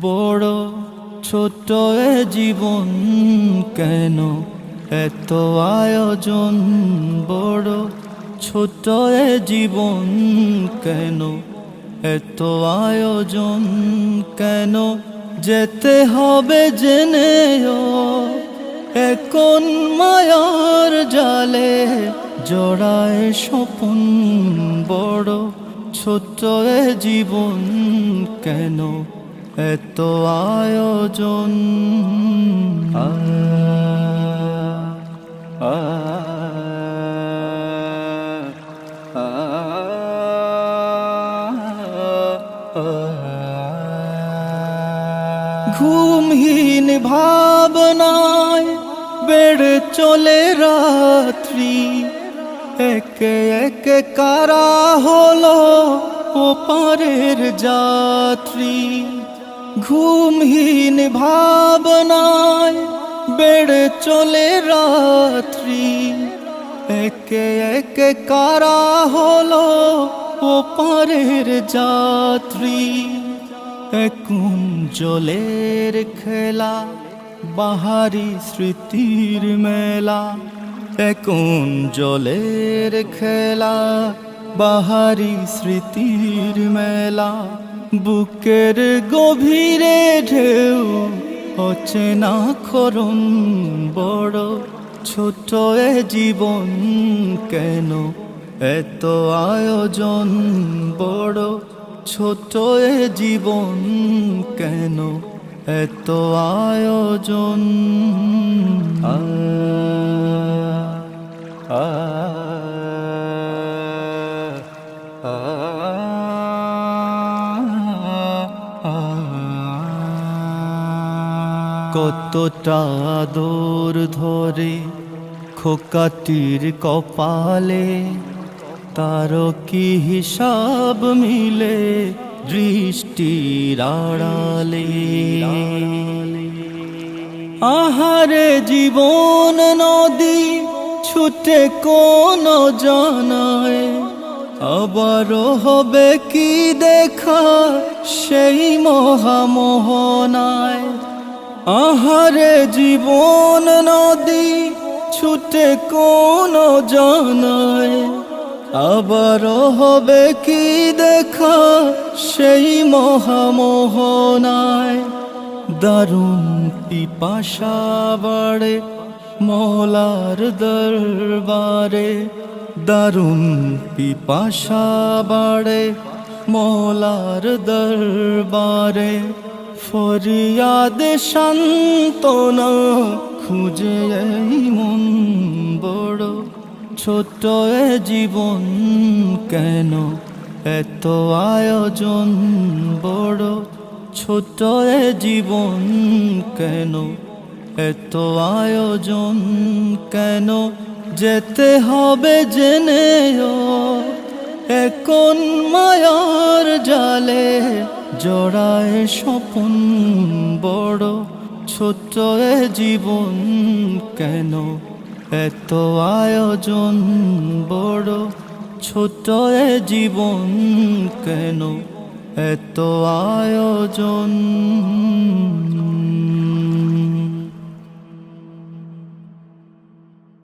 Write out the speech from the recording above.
বড় ছোট এ জীবন কেন? এত আয়োজন বড় ছোট এ জীবন কেন? এত আয়োজন কেন যেতে হবে জেনেও? এখন মায়ার জালে জড়ায় স্বপন বড় ছোট এ জীবন কেন? এত আয়োজন। ঘুমহীন ভাবনায় বেড়ে চলে রাত্রি। একে একে কারা হলো ওপারের যাত্রী। ঘুমহীন ভাবনায় বেড়ে চলে রাত্রি। একে একে কারা হলো ওপারের যাত্রী। এখন জলের খেলা, বাহারি স্মৃতির মেলা। এখন জলের খেলা বাহারি স্মৃতির মেলা বুকের গভীরে ঢেউ অচেনা খরণ বড় ছোট এ জীবন কেন? এত আয়োজন বড় ছোট এ জীবন কেন? এত আয়োজন। আ, আ, কতটা দূর ধরে খোকাটির কপালে তার কি হিসাব মিলে দৃষ্টির আড়ালে? আহারে জীবন নদী ছুটে কোন জানায় আবারও হবে কি দেখা সেই মহামোহনায়? আহারে জীবন নদী ছুটে কোন জানায়? আবারও হবে কি দেখা সেই মহামোহনায়? দারুণ পিপাসা বাড়ে মৌলার দরবারে। দারুণ পিপাসা বাড়ে মৌলার দরবারে। ফরিয়াদ শান্তনা খুঁজে এই মন বড়। ছোট এ জীবন কেন, এত আয়োজন বড়। ছোট এ জীবন কেন, এত আয়োজন কেন যেতে হবে জেনেও এখন মায়ার জালে জড়ায় স্বপন বড় ছোট এ জীবন কেন? এত আয়োজন বড় ছোট এ জীবন কেন? এত আয়োজন